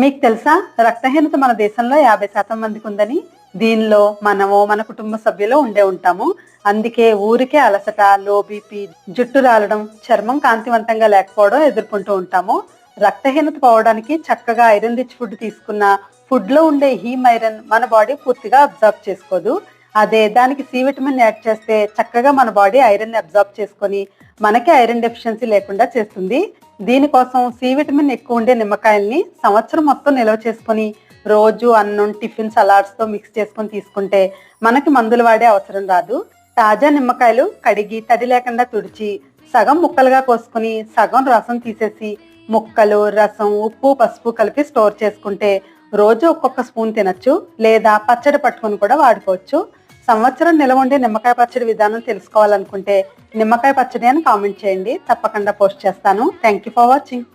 మీకు తెలుసా? రక్తహీనత మన దేశంలో యాభై శాతం మందికి ఉందని. దీనిలో మనము మన కుటుంబ సభ్యులు ఉండే ఉంటాము. అందుకే ఊరికే అలసట లో బీపీ జుట్టు రాలడం చర్మం కాంతివంతంగా లేకపోవడం ఎదుర్కొంటూ ఉంటాము. రక్తహీనత పోవడానికి చక్కగా ఐరన్ రిచ్ ఫుడ్ తీసుకున్న ఫుడ్లో ఉండే హీమ్ ఐరన్ మన బాడీ పూర్తిగా అబ్జర్వ్ చేసుకోదు. అదే దానికి సి విటమిన్ యాడ్ చేస్తే చక్కగా మన బాడీ ఐరన్ అబ్జర్వ్ చేసుకొని మనకి ఐరన్ డెఫిషియన్సీ లేకుండా చేస్తుంది. దీనికోసం సి విటమిన్ ఎక్కువ ఉండే నిమ్మకాయల్ని సంవత్సరం మొత్తం నిల్వ చేసుకొని రోజు అన్నం టిఫిన్ సలాడ్స్తో మిక్స్ చేసుకొని తీసుకుంటే మనకి మందులు వాడే అవసరం రాదు. తాజా నిమ్మకాయలు కడిగి తడి లేకుండా తుడిచి సగం ముక్కలుగా కోసుకుని సగం రసం తీసేసి ముక్కలు రసం ఉప్పు పసుపు కలిపి స్టోర్ చేసుకుంటే రోజు ఒక్కొక్క స్పూన్ తినొచ్చు లేదా పచ్చడి పట్టుకొని కూడా వాడుకోవచ్చు. సంవత్సరం నిలవ ఉండే నిమ్మకాయ పచ్చడి విధానం తెలుసుకోవాలనుకుంటే నిమ్మకాయ పచ్చడి అని కామెంట్ చేయండి. తప్పకుండా పోస్ట్ చేస్తాను. Thank you for watching